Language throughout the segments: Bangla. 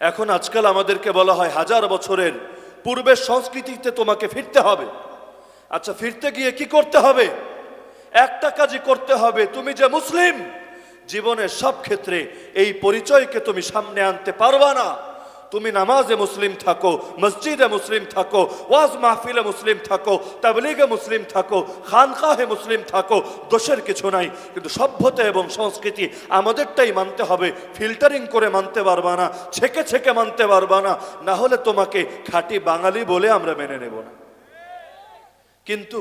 এখন আজকাল আমাদেরকে বলা হয় হাজার বছরের পূর্বের সংস্কৃতিতে তোমাকে ফিরতে হবে। আচ্ছা ফিরতে গিয়ে কি করতে হবে? একটা কাজই করতে হবে, তুমি যে মুসলিম, জীবনের সব ক্ষেত্রে এই পরিচয়কে তুমি সামনে আনতে পারবা না। তুমি নামাজে মুসলিম থাকো, মসজিদে মুসলিম থাকো, ওয়াজ মাহফিলে মুসলিম থাকো, তাবলিগে মুসলিম থাকো খানকাহে মুসলিম থাকো, দোষের কিছু নাই। কিন্তু সভ্যতা এবং সংস্কৃতি আমাদেরটাই মানতে হবে, ফিল্টারিং করে মানতে পারবা না, ছেকে ছেকে মানতে পারবা না না হলে তোমাকে খাঁটি বাঙালি বলে আমরা মেনে নেব না। কিন্তু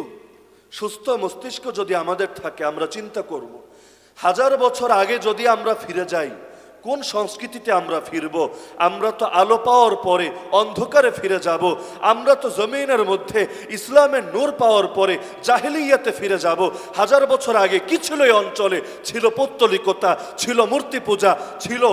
সুস্থ মস্তিষ্ক যদি আমাদের থাকে, আমরা চিন্তা করব। হাজার বছর আগে যদি আমরা ফিরে যাই কোন সংস্কৃতিতে আমরা ফিরব? আমরা তো আলো পাওয়ার পরে অন্ধকারে ফিরে যাব। আমরা তো জমিনের মধ্যে ইসলামের নূর পাওয়ার পরে জাহিলিয়াতে ফিরে যাব। হাজার বছর আগে কি ছিল এই অঞ্চলে? ছিল পৌত্তলিকতা, ছিল মূর্তি পূজা, ছিল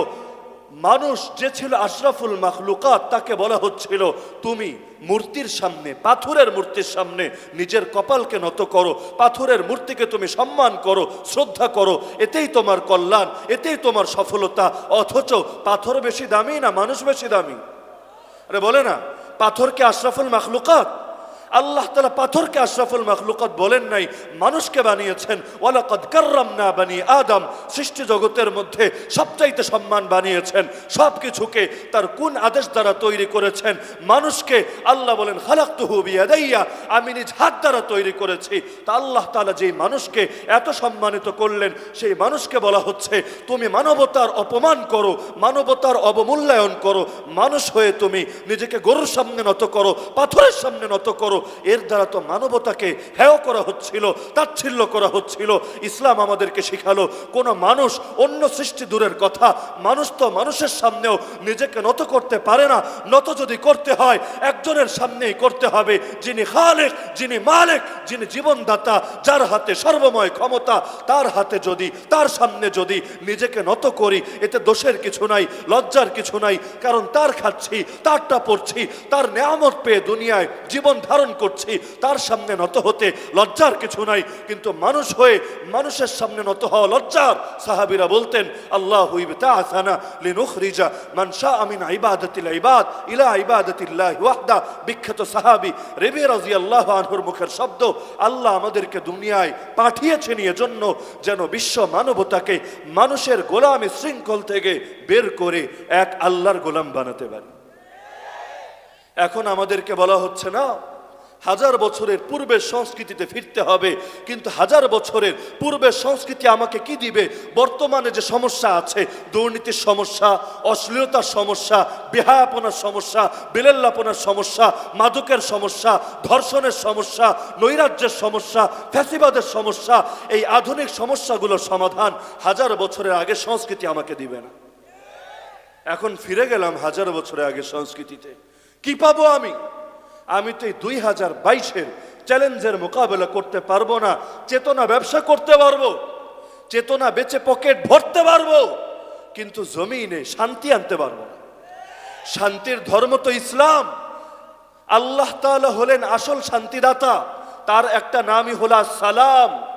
মানুষ যে ছিল আশরাফুল মাখলুকাত, তাকে বলা হচ্ছিল, তুমি মূর্তির সামনে, পাথরের মূর্তির সামনে নিজের কপালকে নত করো, পাথরের মূর্তিকে তুমি সম্মান করো, শ্রদ্ধা করো, এতেই তোমার কল্যাণ, এতেই তোমার সফলতা, অথচ পাথর বেশি দামি না মানুষ বেশি দামি? আরে বলে না, পাথরকে আশরাফুল মাখলুকাত আল্লাহ তালা পাথরকে আশরাফুল মাখলুকাত বলেন নাই, মানুষকে বানিয়েছেন। ওয়ালাকদ ওয়ালাকাদ কাররামনা বানি আদম, সৃষ্টি জগতের মধ্যে সবচাইতে সম্মান বানিয়েছেন। সব কিছুকে তার কোন আদেশ দ্বারা তৈরি করেছেন? মানুষকে আল্লাহ বলেন, খালাক্তুহু বিয়াদাইয়া আমি নিজ হাত দ্বারা তৈরি করেছি। তা আল্লাহ তালা যেই মানুষকে এত সম্মানিত করলেন, সেই মানুষকে বলা হচ্ছে, তুমি মানবতার অপমান করো, মানবতার অবমূল্যায়ন করো। মানুষ হয়ে তুমি নিজেকে গরুর সামনে নত করো, পাথরের সামনে নত করো এর দ্বারা তো মানবতাকে হেয় করা হচ্ছিল, তাচ্ছিল্য করা হচ্ছিল। ইসলাম আমাদেরকে শিখালো, কোনো মানুষ অন্য সৃষ্টি দূরের কথা, মানুষ তো মানুষের সামনেও নিজেকে নত করতে পারে না। নত যদি করতে হয়, একজনের সামনেই করতে হবে, যিনি খালেক, যিনি মালেক, যিনি জীবনদাতা, যার হাতে সর্বময় ক্ষমতা, তার হাতে যদি, তার সামনে যদি নিজেকে নত করি, এতে দোষের কিছু নাই, লজ্জার কিছু নাই, কারণ তার খাচ্ছি, তারটা পড়ছি, তার নেয়ামত পেয়ে দুনিয়ায় জীবন ধারণ করছি, তার সামনে নত হতে লজ্জার কিছু নাই। কিন্তু মানুষ হয়ে মানুষের সামনে নত হওয়া লজ্জার। সাহাবিরা বলতেন, আল্লাহ লিনুখরিজা মানসা আমিন ইবাদতিল ইবাদ ইলা ইবাদতিল্লাহ ওয়াহদা। বিখ্যাত সাহাবি রেবে রাজি আল্লাহ আনহুর মুখের শব্দ আল্লাহ আমাদেরকে দুনিয়ায় পাঠিয়েছেন যেন বিশ্ব মানবতাকে মানুষের গোলামী শৃঙ্খল থেকে বের করে এক আল্লাহর গোলাম বানাতে পারে। এখন আমাদেরকে বলা হচ্ছে না হাজার বছরের পূর্বের সংস্কৃতিতে ফিরতে হবে। কিন্তু হাজার বছরের পূর্বের সংস্কৃতি আমাকে কি দিবে? বর্তমানে যে সমস্যা আছে, দুর্নীতির সমস্যা, অশ্লীলতার সমস্যা, বেহায়াপনার সমস্যা, বেলেল্লাপনার সমস্যা, মাদকের সমস্যা, ধর্ষণের সমস্যা, নৈরাজ্যের সমস্যা, ফ্যাসিবাদের সমস্যা, এই আধুনিক সমস্যাগুলোর সমাধান হাজার বছরের আগে সংস্কৃতি আমাকে দিবে না। এখন ফিরে গেলাম হাজার বছরের আগে সংস্কৃতিতে। কি পাবো আমি? আমি তো এই দুই হাজার বাইশের চ্যালেঞ্জের মোকাবেলা করতে পারব না। চেতনা ব্যবসা করতে পারব। চেতনা বেচে পকেট ভরতে পারব। কিন্তু জমিনে শান্তি আনতে পারব না। শান্তির ধর্ম তো ইসলাম। আল্লাহ তালা হলেন আসল শান্তিদাতা। তার একটা নামই হলো সালাম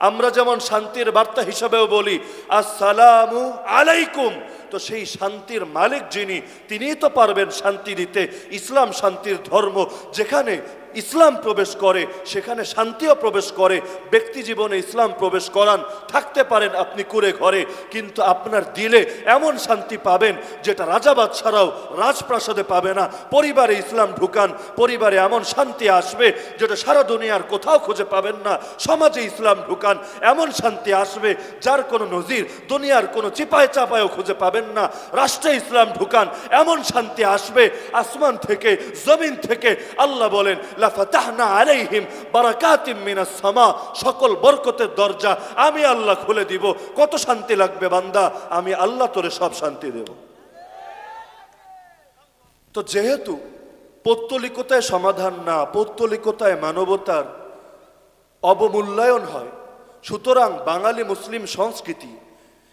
আমরা যেমন শান্তির বার্তা হিসাবেও বলি, আসসালামু আলাইকুম। তো সেই শান্তির মালিক যিনি, তিনিই তো পারবেন শান্তি দিতে। ইসলাম শান্তির ধর্ম যেখানে ইসলাম প্রবেশ করে, সেখানে শান্তিও প্রবেশ করে, ব্যক্তি জীবনে ইসলাম প্রবেশ করান, থাকতে পারেন আপনি কুড়ে ঘরে, কিন্তু আপনার দিলে এমন শান্তি পাবেন যেটা রাজাবাদ ছাড়াও রাজপ্রাসাদে পাবে না। পরিবারে ইসলাম ঢুকান, পরিবারে এমন শান্তি আসবে যেটা সারা দুনিয়ার কোথাও খুঁজে পাবেন না। সমাজে ইসলাম ঢুকান, এমন শান্তি আসবে যার কোনো নজির দুনিয়ার কোনো চিপায় চাপায়ও খুঁজে পাবেন না। রাষ্ট্রে ইসলাম ঢুকান, এমন শান্তি আসবে, আসমান থেকে, জমিন থেকে, আল্লাহ বলেন আলাইহিম বারাকাতিম মিনাস সামা, সকল বরকতের দরজা আমি আল্লাহ খুলে দিব। কত শান্তি লাগবে বান্দা? আমি আল্লাহ তোরে সব শান্তি দেব। তো যেহেতু পৌত্তলিকতায় সমাধান না, পৌত্তলিকতায় মানবতার অবমূল্যায়ন হয়, সুতরাং বাঙালি মুসলিম সংস্কৃতি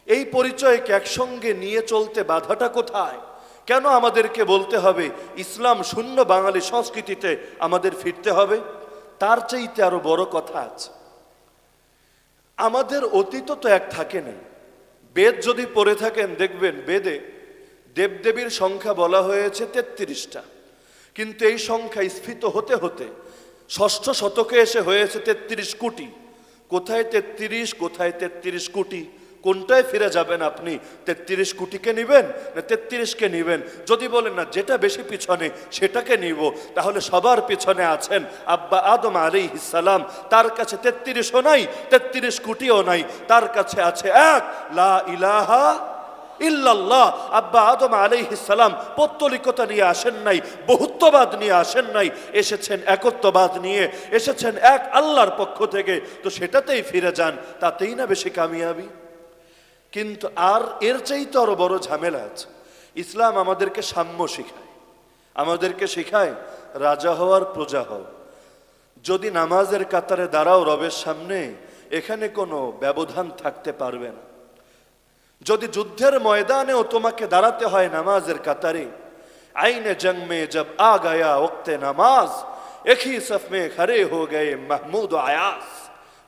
এই পরিচয়কে একসঙ্গে নিয়ে চলতে বাধাটা কোথায়? কেন আমাদেরকে বলতে হবে ইসলাম শূন্য বাঙালি সংস্কৃতিতে আমাদের ফিরতে হবে? তার চাইতে আরও বড় কথা আছে। আমাদের অতীত তো এক থাকে নাই। বেদ যদি পড়ে থাকেন, দেখবেন বেদে দেবদেবীর সংখ্যা বলা হয়েছে তেত্রিশটা। কিন্তু এই সংখ্যা স্ফীত হতে হতে ষষ্ঠ শতকে এসে হয়েছে তেত্রিশ কোটি। কোথায় তেত্রিশ কোথায় তেত্রিশ কোটি? কোনটায় ফিরে যাবেন আপনি? তেত্রিশ কোটিকে নিবেন না তেত্রিশকে নিবেন? যদি বলেন, না, যেটা বেশি পিছনে, সেটাকে নিব। তাহলে সবার পিছনে আছেন আব্বা আদম আলী সালাম। তার কাছে তেত্রিশও নাই তেত্রিশ কোটিও নাই। তার কাছে আছে এক, লা ইলাহা ইল্লাল্লাহ। আব্বা আদম আলাইহিসালাম পত্তলিকতা নিয়ে আসেন নাই, বহুত্ববাদ নিয়ে আসেন নাই, এসেছেন একত্ববাদ নিয়ে, এসেছেন এক আল্লাহর পক্ষ থেকে। তো সেটাতেই ফিরে যান, তাতেই না বেশি কামিয়াবি? কিন্তু আর এর চাইতে আরও বড় ঝামেলা আছে। ইসলাম আমাদেরকে সাম্য শেখায়। আমাদেরকে শেখায়, রাজা হওয়ার প্রজা হও। যদি নামাজের কাতারে দাঁড়াও রবের সামনে, এখানে কোনো ব্যবধান থাকতে পারবে না। যদি যুদ্ধের ময়দানেও তোমাকে দাঁড়াতে হয় নামাজের কাতারে, আইনে জং মে জব আ গয়া ওক্তে নামাজ একই সফ মে খরে হো গে মাহমুদ আয়াস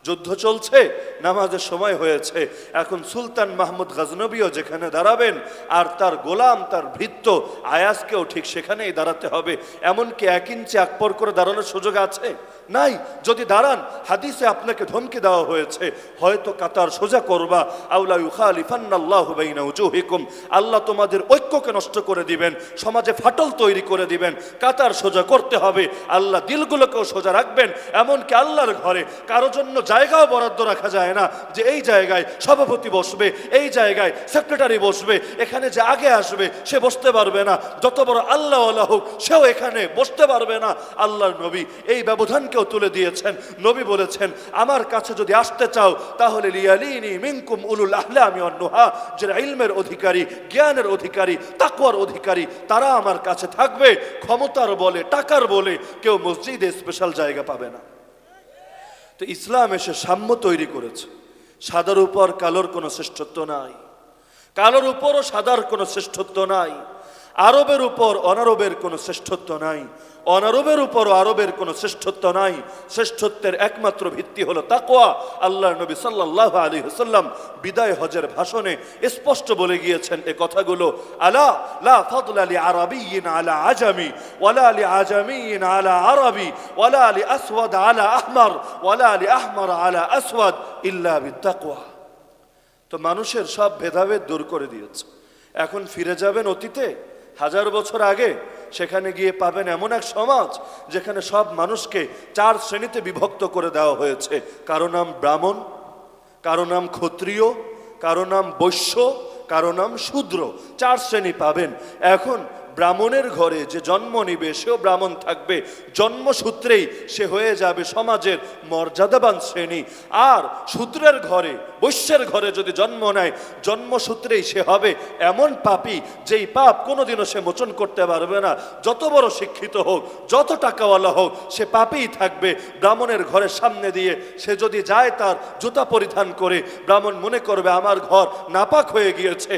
যুদ্ধ চলছে, নামাজের সময় হয়েছে। এখন সুলতান মাহমুদ গজনবীও যেখানে দাঁড়াবেন, আর তার গোলাম, তার ভৃত্য আয়াসকেও ঠিক সেখানেই দাঁড়াতে হবে। এমনকি এক ইঞ্চি আকপর করে দাঁড়ানোর সুযোগ আছে? নাই। যদি দাঁড়ান, হাদিসে আপনাকে ধমকি দেওয়া হয়েছে, হয়তো কাতার সোজা করবা। আউলা ইউখালিফান্নাল্লাহু বাইনা উজুহিকুম। আল্লাহ তোমাদের ঐক্যকে নষ্ট করে দিবেন, সমাজে ফাটল তৈরি করে দিবেন, কাতার সোজা করতে হবে। আল্লাহ দিলগুলোকেও সোজা রাখবেন, এমনকি আল্লাহর ঘরে। কারও জন্য জায়গাও বরাদ্দ রাখা যায় না যে এই জায়গায় সভাপতি বসবে, এই জায়গায় সেক্রেটারি বসবে, এখানে যে আগে আসবে, সে বসতে পারবে না। যত বড় আল্লাহ হোক, সেও এখানে বসতে পারবে না। আল্লাহর নবী এই ব্যবধানকেও তুলে দিয়েছেন। নবী বলেছেন, আমার কাছে যদি আসতে চাও, তাহলে লিয়ালিনি উলুল আহলামি অন্যহা যারা ইলমের অধিকারী, জ্ঞানের অধিকারী, তাকওয়ার অধিকারী, তারা আমার কাছে থাকবে, ক্ষমতার বলে, টাকার বলে, কেউ মসজিদে স্পেশাল জায়গা পাবে না। তো ইসলাম এসে সাম্য তৈরি করেছে। সাদার উপর কালোর কোনো শ্রেষ্ঠত্ব নাই। কালোর উপরও সাদার কোনো শ্রেষ্ঠত্ব নাই। আরবের উপর অনারবের কোনো শ্রেষ্ঠত্ব নাই। অনারবের উপরও আরবের কোনো শ্রেষ্ঠত্ব নাই। শ্রেষ্ঠত্বের একমাত্র ভিত্তি হলো তাকোয়া আল্লাহ নবী সাল্লাহ আলী হাসাল্লাম বিদায় হজের ভাষণে স্পষ্ট বলে গিয়েছেন এ কথাগুলো। আলা, লা ফাদল আলী আরবিয়িন আলা আজামি ওয়ালা আলী আজামিয়িন আলা আরবি ওয়ালা আলী আসওয়াদ আলা আহমার ওয়ালা আলী আহমার আলা আসওয়াদ ইল্লা বিত্তাকওয়া। তো মানুষের সব ভেদাভেদ দূর করে দিয়েছে। এখন ফিরে যাবেন অতীতে? হাজার বছর আগে সেখানে গিয়ে পাবেন এমন এক সমাজ যেখানে সব মানুষকে চার শ্রেণীতে বিভক্ত করে দেওয়া হয়েছে। কারও নাম ব্রাহ্মণ, কারও নাম ক্ষত্রিয়, কারও নাম বৈশ্য, কারও নাম শূদ্র। চার শ্রেণি পাবেন। এখন ব্রাহ্মণের ঘরে যে জন্ম নিবে, সেও ব্রাহ্মণ থাকবে। জন্মসূত্রেই সে হয়ে যাবে সমাজের মর্যাদাবান শ্রেণি। আর শূদ্রের ঘরে, বৈশ্যের ঘরে যদি জন্ম নেয়, জন্মসূত্রেই সে হবে এমন পাপী যেই পাপ কোনোদিনও সে মোচন করতে পারবে না। যত বড় শিক্ষিত হোক, যত টাকাওয়ালা হোক, সে পাপেই থাকবে ব্রাহ্মণের ঘরের সামনে দিয়ে। সে যদি যায় তার জুতা পরিধান করে, ব্রাহ্মণ মনে করবে, আমার ঘর নাপাক হয়ে গিয়েছে।